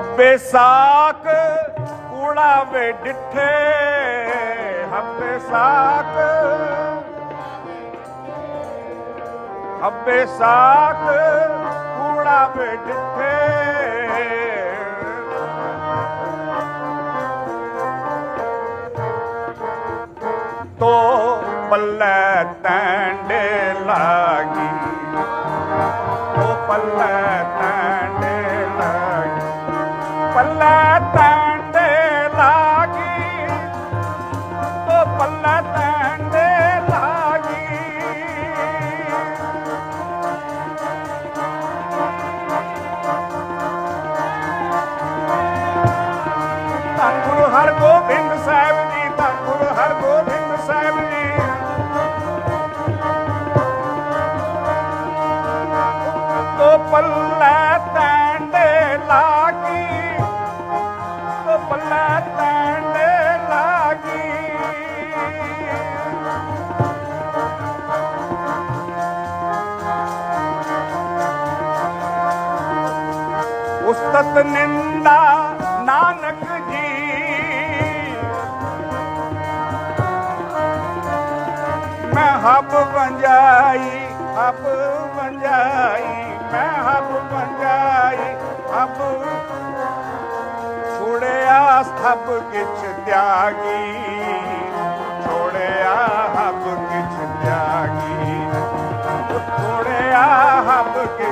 ਹੱਬੇ ਸਾਕ ਕੂੜਾ ਵੇ ਡਿੱਠੇ ਹੱਬੇ ਸਾਕ। ਹੱਬੇ ਸਾਕ ਕੂੜਾ ਵੇ ਡਿੱਠੇ। ਤੋ ਪੱਲੇ ਤੈਨ ਪੱਲੇ ਟੈਂਡੇ ਲਾਗੀ। ਤੋ ਪੱਲੇ ਟੈਂਡੇ ਲਾਗੀ। ਧੰਨ ਗੁਰੂ ਹਰਗੋਬਿੰਦ ਸਾਹਿਬ ਜੀ, ਧੰਨ ਗੁਰੂ ਹਰਗੋਬਿੰਦ ਸਾਹਿਬ ਜੀ। ਤੋ ਪੱਲੇ ਉਸਤਤ ਨਿੰਦਾ, ਨਾਨਕ ਜੀ। ਮੈਂ ਹੱਬ ਵੰਜਾਈ ਹੱਬ ਵੰਜਾਈ, ਮੈਂ ਹੱਬ ਵੰਜਾਈ, ਹੱਬ ਛੋੜਿਆ, ਸਭ ਕਿਛ ਤਿਆਗੀ। ਛੋੜਿਆ, ਹੱਬ ਕਿਛ ਤਿਆਗੀ। ਛੋੜਿਆ, ਹੱਬ ਕਿਛ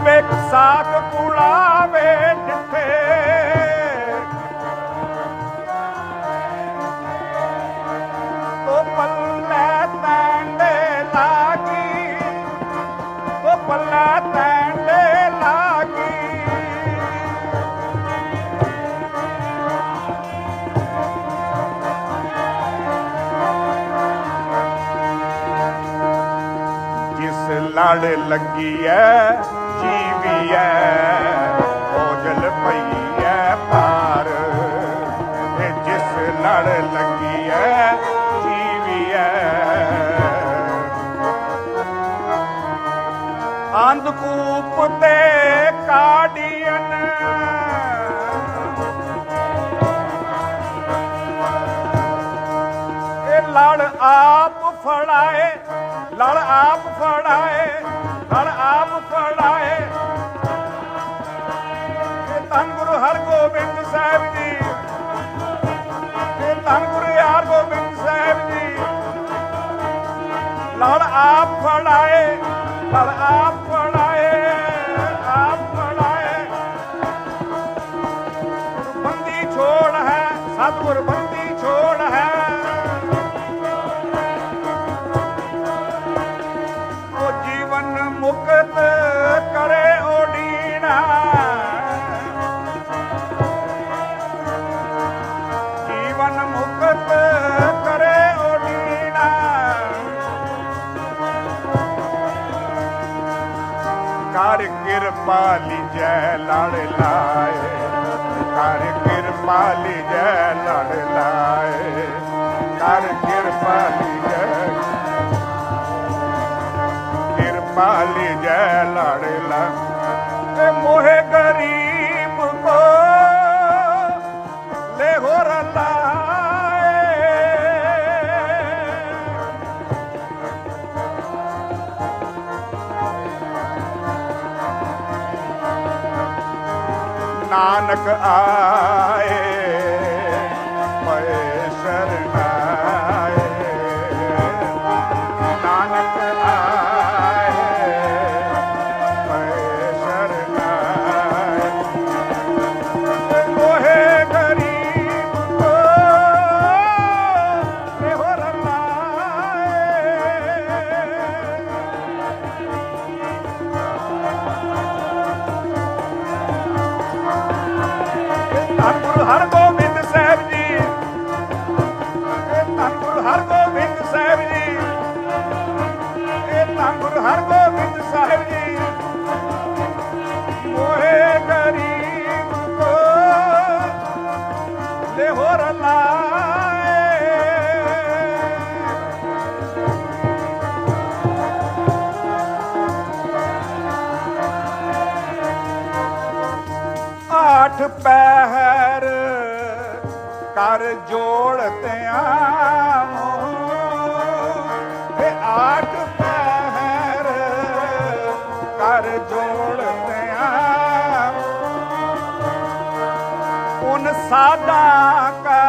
ਅੱਬੇ ਸਾਖ ਕੂੜਾ ਜਿੱਥੇ। ਤੋ ਪੱਲੇ ਟੈਂਡੇ ਲਾਗੀ। ਤੋ ਪੱਲੇ ਟੈਂਡੇ ਲਾਗੀ। ਜਿਸ ਲੜ ਲੱਗੀ ਐ ਜੀਵੀ ਐ ਭੋਜਲ ਪਈ ਐ ਪਾਰ ਤੇ ਜਿਸ ਲੜ ਲੱਗੀ ਐ ਜੀਵੀ ਐ ਅੰਧਕੂਪ ਤੇ ਕਾਡੀਅਨ ਇਹ ਲੜ ਆਪ ਫੜਾਏ ਲੜ ਆਪ ਫੜਾਏ ਲੜ ਆਪ ਫੜਾਏ। ਗੋਬਿੰਦ ਸਾਹਿਬ ਜੀ। ਇਹ ਧੰਨ ਗੁਰੂ ਯਾਰ ਗੋਬਿੰਦ ਸਾਹਿਬ ਜੀ। ਲੜ ਆਪ ਫੜਾਏ ਲੜ ਆਪ ਕਰ ਕਿਰਪਾ ਲਿਜੈ ਲੜ ਲਾਏ। ਕਰ ਕਿਰਪਾ ਲਿਜੈ ਲੜ ਲਾਏ। ਕਰ ਕਿਰਪਾ ਲਿਜੈ। ਕਿਰਪਾ ਲਿਜੈ ਲੜ ਲਾ। ਤੇ ਮੋਹਿ ਨਾਨਕ ਘਰ ਜੋੜਦੇ ਆ ਉਨ ਸਾਦਾ ਕਾ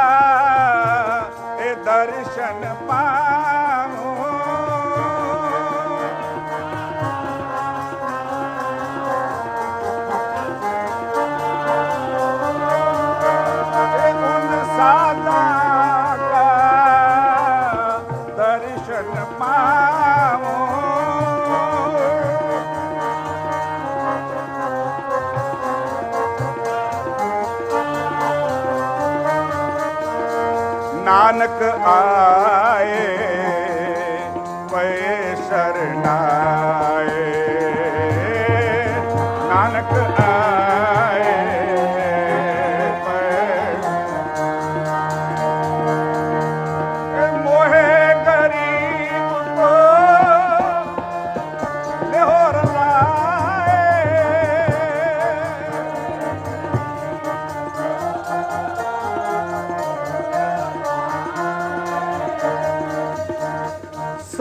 ਇਹ ਦਰਸ਼ਨ ਪਾ ਨਾਨਕ ਆਏ।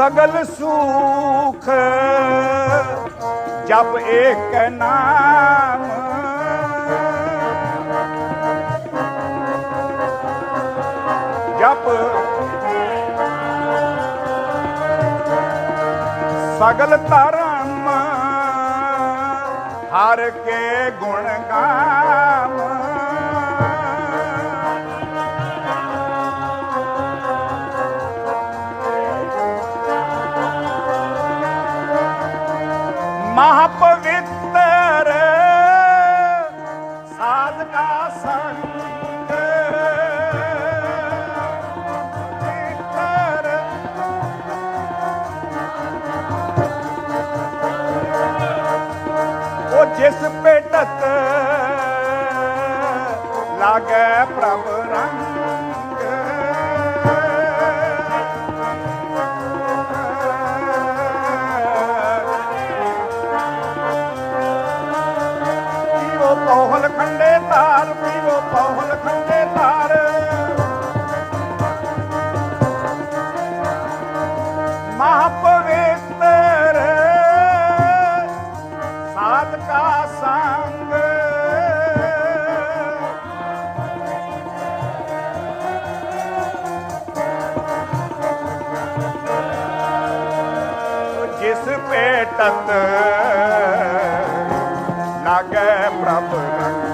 ਸਗਲ ਸੁਖ ਜਪ ਏਕ ਨਾਮ। ਜਪ ਸਗਲ ਧਰਮ ਹਰ ਕੇ ਗੁਣ ਗਾਵ ਜਿਸ ਪੇਟਕ ਲਾਗੇ ਪ੍ਰਭ ਰਸ ਭੇਟਤ ਲਾਗੇ ਪ੍ਰਭ ਰੰਗ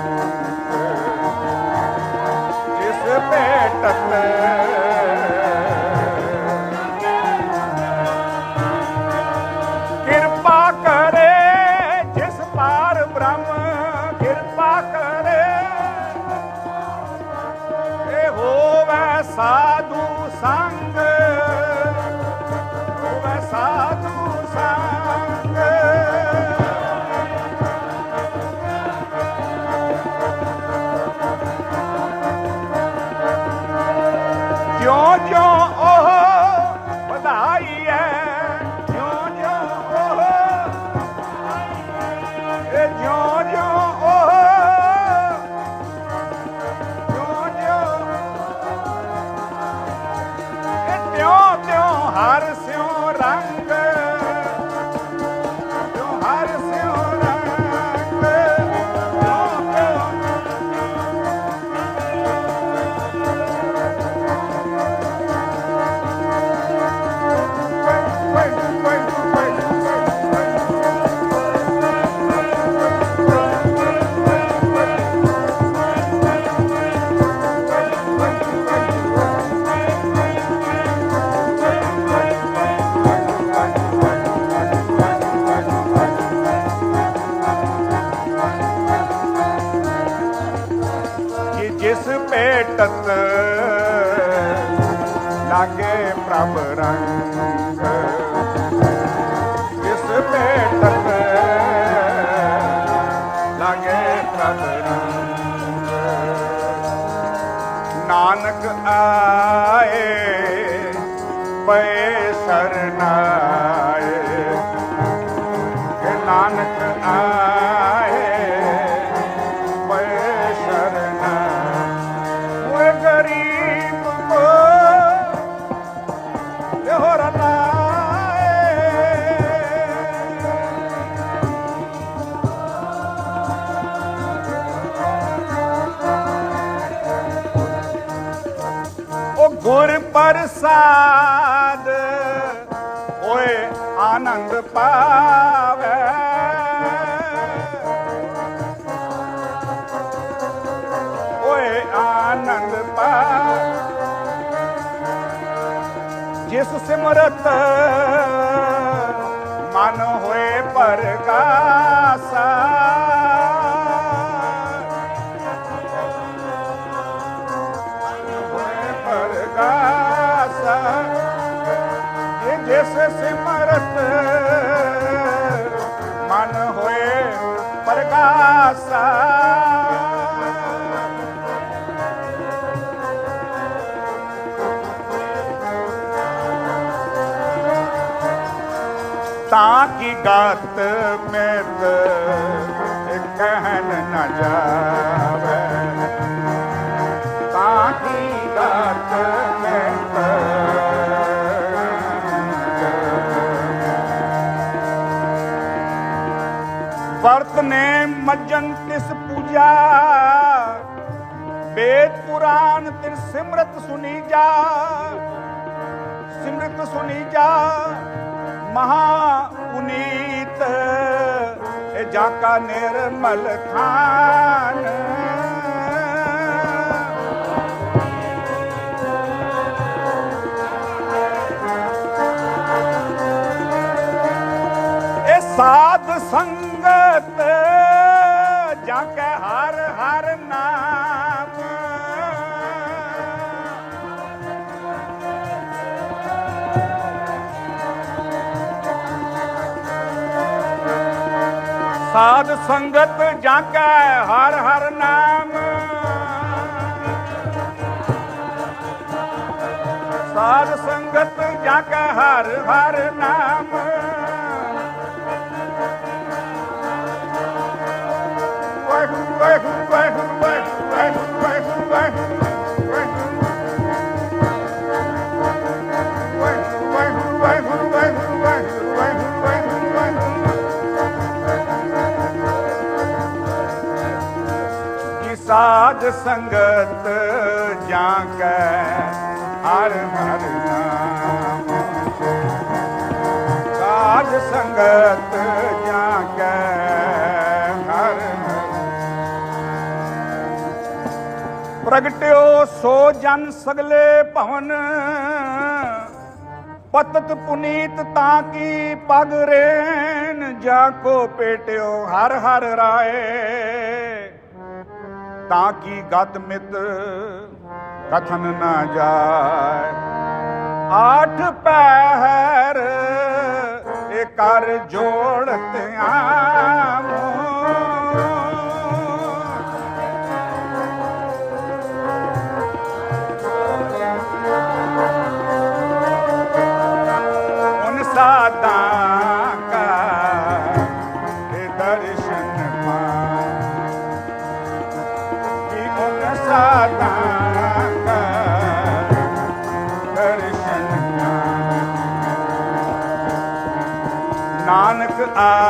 ਜਿਸ ਭੇਟਤ raras ਜਿਸ ਸਿਮਰਤ ਮਨ ਹੋਏ ਪਰਗਾਸਾ ਹੋਏ ਪਰਗਾਸਾ ਇਹ ਜਿਸ ਸਿਮਰਤ ਮਨ ਹੋਏ ਪਰਗਾਸਾ की गात में तो कहन न जावे ताकी गात में तो वर्त ने मज्जन तिस पूजा वेद पुराण तिर सिमरत सुनी जा सिमरत सुनी जा ਮਹਾ ਪੁਨੀਤ, ਇਹ ਜਾ ਕਾ ਨਿਰਮਲ ਖਾਨ। ਇਹ ਸਾਧ ਸੰਗਤ, ਜਾ ਕੇ ਹਰ ਹਰ ਨਾਮ। ਸਾਧ ਸੰਗਤ ਜਾ ਹਰ ਹਰ ਨਾਮ। ਸਾਧ ਸੰਗਤ ਜਾ ਹਰ ਹਰ ਨਾਮ। ਸਾਧ ਸੰਗਤ ਜਾਂ ਕੈ ਹਰ ਹਰ ਨਾਮ। ਸਾਧ ਸੰਗਤ ਜਾਂ ਕੈ ਹਰ ਪ੍ਰਗਟਿਓ ਸੋ ਜਨ ਸਗਲੇ ਭਵਨ। ਪਤਤ ਪੁਨੀਤ ਤਾਂ ਕੀ ਪਗ ਰੇਨ। ਜਾ ਕੋ ਪੇਟਿਓ ਹਰ ਹਰ ਰਾਏ। ਤਾਂ ਕੀ ਗਤ ਮਿਤ ਕਥਨ ਨਾ ਜਾਏ? ਆਠ ਪਹਿਰ ਇਹ ਕਰ ਜੋੜਤ ਆਵੋ I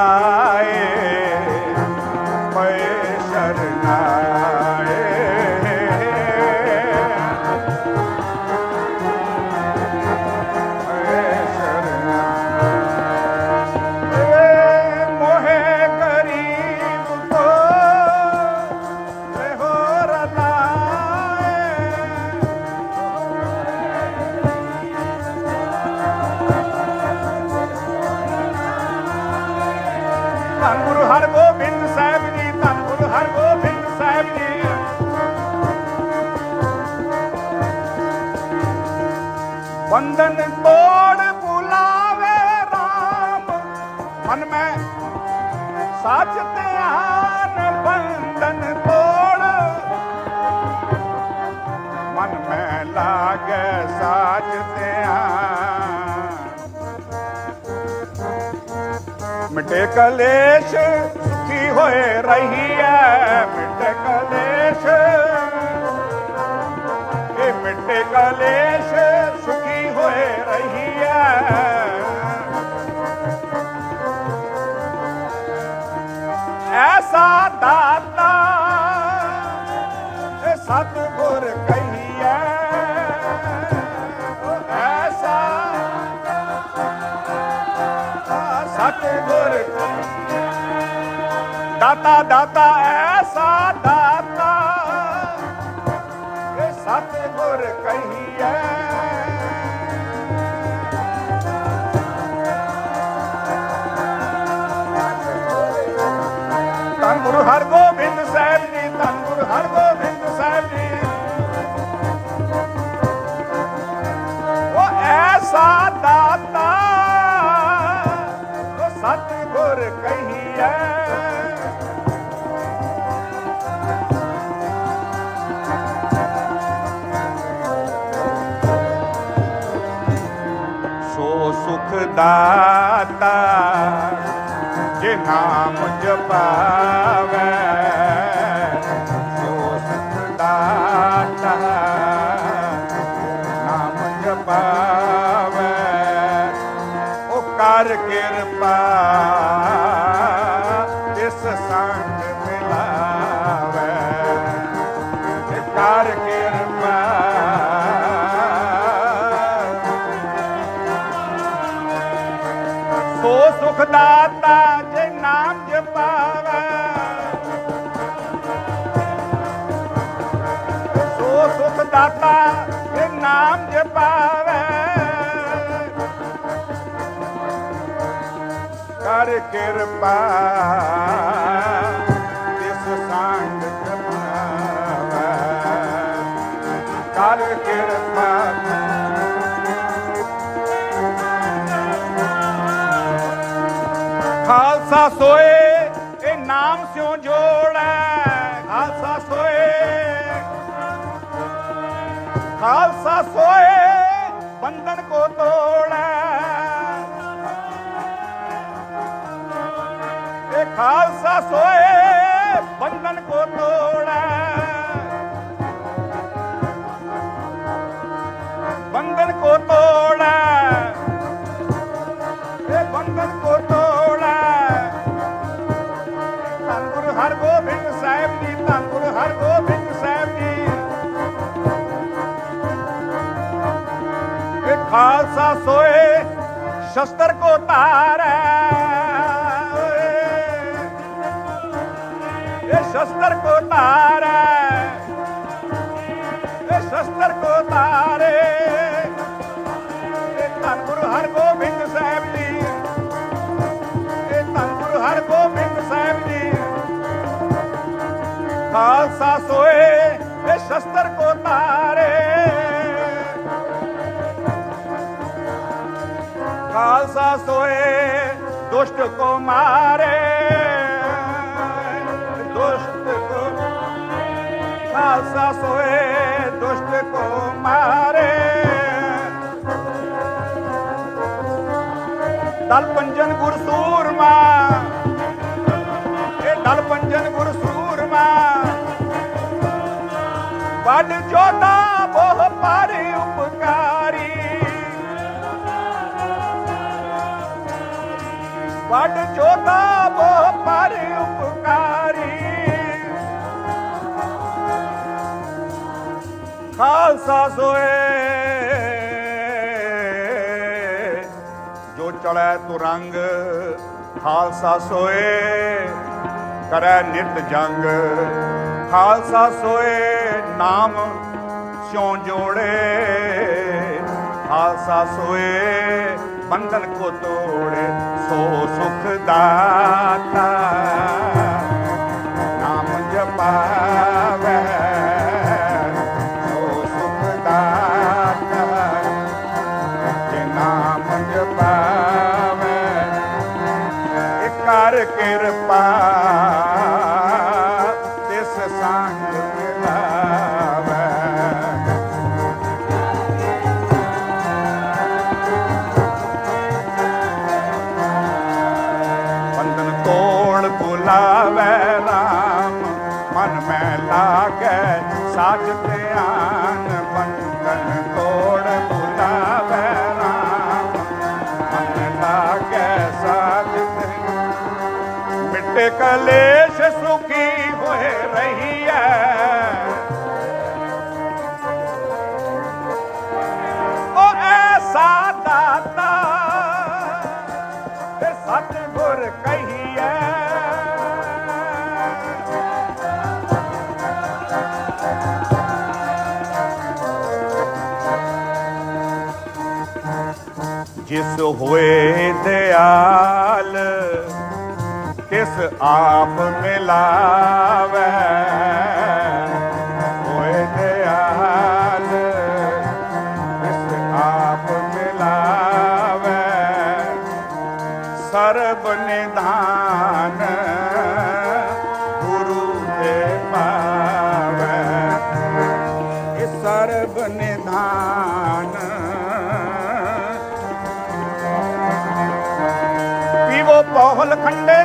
ਮਿਟੇ ਕਲੇਸ਼ ਸੁਖੀ ਹੋਏ ਹੈ ਐਸਾ ਦਾਤਾ ਇਹ ਸਤਗੁਰ ਕਹੀਐ। ਐਸਾ ਸਤਗੁਰ ਦਾਤਾ ਦਾਤਾ, ਐ ਦਾਤਾ ਜੇ ਨਾਮ ਜਪਾਵੇ ਦਾਤਾ ਜੇ ਨਾਮ ਜਪਾਵੇ ਸੋ ਸੁਖ ਦਾਤਾ ਜੇ ਨਾਮ ਜਪਾਵੇ ਕਰ ਕਿਰਪਾ ਖਾਲਸਾ ਸੋਏ, ਇਹ ਨਾਮ ਸਿਉ ਜੋੜੈ ਖਾਲਸਾ ਸੋਏ। ਖਾਲਸਾ ਸੋਏ, ਬੰਧਨ ਕੋ ਤੋੜੈ ਇਹ ਖਾਲਸਾ ਸੋਏ, ਬੰਧਨ ਕੋ ਤੋੜੈ ਬੰਧਨ ਕੋ ਤੋੜੈ ਖਾਲਸਾ ਸੋਏ, ਸ਼ਸਤਰ ਕੋ ਧਾਰੈ। ਇਹ ਸ਼ਸਤਰ ਕੋ ਧਾਰੈ। ਇਹ ਸ਼ਸਤਰ ਕੋ ਧਾਰੇ। ਇਹ ਧੰਨ ਗੁਰੂ ਹਰਗੋਬਿੰਦ ਸਾਹਿਬ ਜੀ। ਇਹ ਧੰਨ ਗੁਰੂ ਹਰਗੋਬਿੰਦ ਸਾਹਿਬ ਜੀ। ਖਾਲਸਾ ਸੋਏ, ਇਹ ਸ਼ਸਤਰ ਕੋ ਤਾਰੇ ਖਾਲਸਾ ਸੋਏ, ਦੁਸ਼ਟ ਕੋ ਮਾਰੇ। ਦੁਸ਼ਟ ਕੋ ਖਾਲਸਾ ਸੋਏ, ਦੁਸ਼ਟ ਕੋ ਮਾਰੇ। ਦਲ ਪੰਜਨ ਗੁਰ ਸੂਰਮਾ ਇਹ ਦਲ ਪੰਜਨ ਗੁਰ ਸੂਰਮਾ ਵੱਡ ਜੋਦਾ ਬਹੁ ਪਰ ਉਪਕਾਰ। ਵੱਡ ਜੋਦਾ ਬਹੁ ਪਰ ਉਪਕਾਰੀ। ਖਾਲਸਾ ਸੋਏ। ਜੋ ਚੜੈ ਤੁਰੰਗ, ਖਾਲਸਾ ਸੋਏ। ਕਰੈ ਨਿਤ ਜੰਗ, ਖਾਲਸਾ ਸੋਏ। ਨਾਮ ਸਿਉ ਜੋੜੇ, ਖਾਲਸਾ ਸੋਏ। ਬੰਧਨ ਕੋ ਤੋੜੇ ਸੋ ਸੁਖ ਦਾਤਾ। ਕਿਸ ਹੋਏ ਦਿਆਲ ਕਿਸ ਆਪ ਮਿਲਾ ਲਖੰਡੇ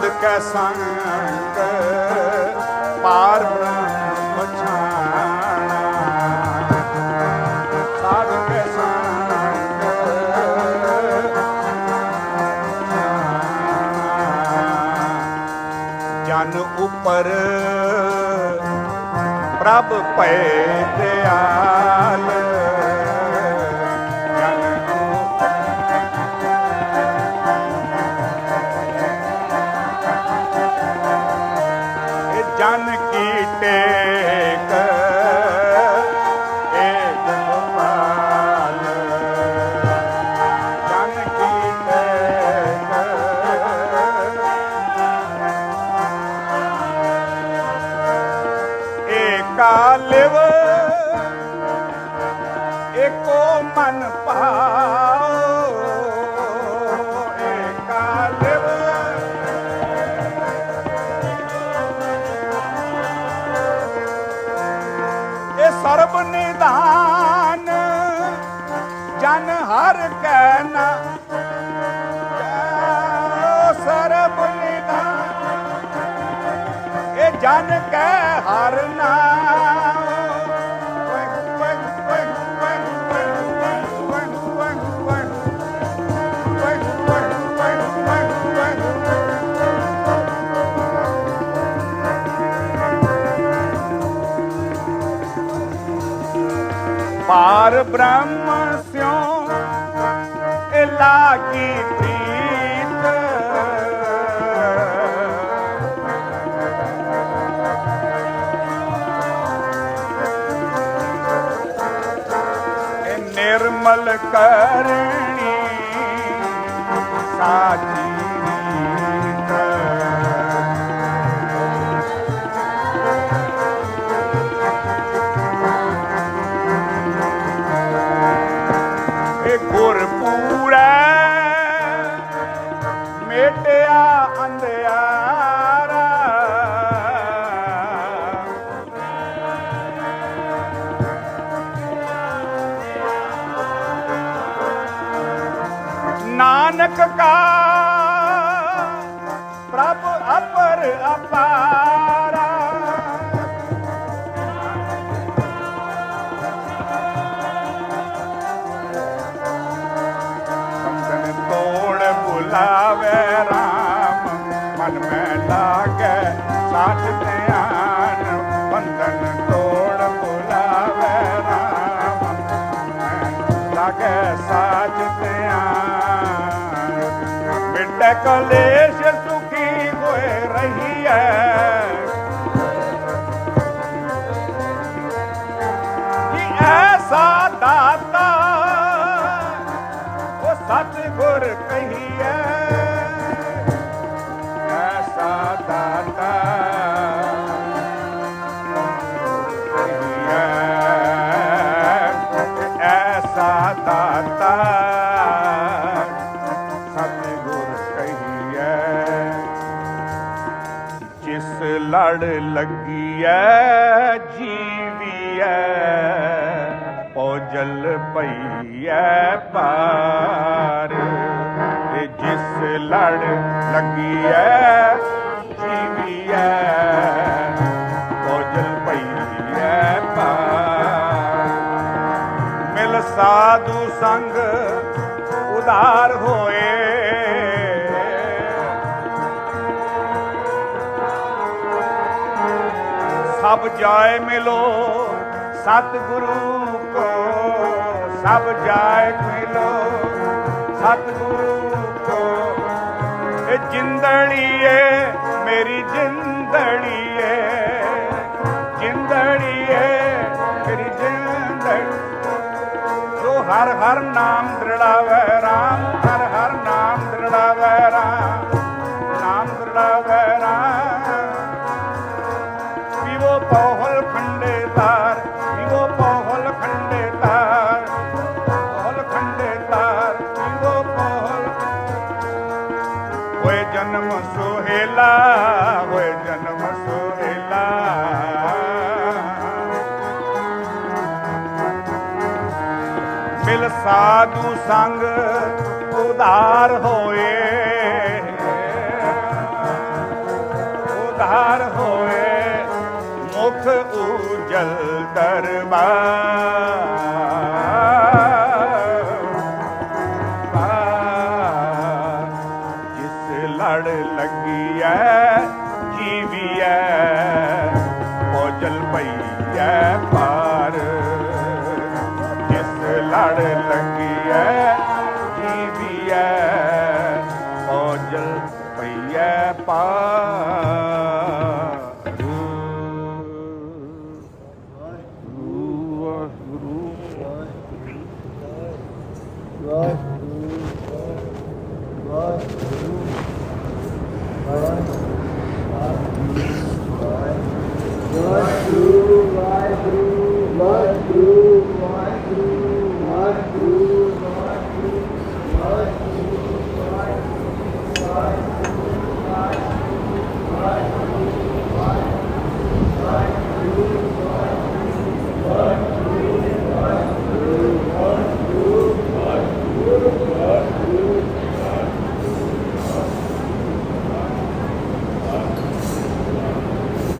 ਸਦ ਕੈ ਸੰਗ ਪਾਰ ਬ੍ਰਹਮ ਪਛਾਣਾ ਸਦ ਕੈ ਸੰਗ ਜਨ ਕਮਲ ਕਰਣੀ ਸਾਚੀ i'll live ਜਿਸ ਲੜ ਲੱਗੀਐ, ਜੀਵੀਐ ਪੋਜਲ ਪਈਐ ਪਾਰ। ਤੇ ਜਿਸ ਲੜ ਲੱਗੀਐ, ਜੀਵੀਐ ਪੋਜਲ ਪਈਐ ਪਾਰ। ਮਿਲ ਸਾਧੂ ਸੰਗ ਉਦਾਰ ਹੋਏ ਜਾਏ ਮਿਲੋ, ਸਤਿਗੁਰੂ ਕੋ ਸਭ ਜਾਏ ਮਿਲੋ, ਸਤਿਗੁਰੂ ਕੋ। ਇਹ ਜਿੰਦੜੀਏ, ਮੇਰੀ ਜਿੰਦੜੀਏ ਜਿੰਦੜੀਏ, ਮੇਰੀ ਜਿੰਦੜੀ ਜੋ ਹਰ ਹਰ ਨਾਮ ਦ੍ਰਿੜਾਵੇ ਸਾਧੂ ਸੰਗ ਉਧਾਰ ਹੋਏ। ਉਧਾਰ ਹੋਏ ਮੁਖ ਉਜਲ ਦਰਬਾਰ। ਲੜ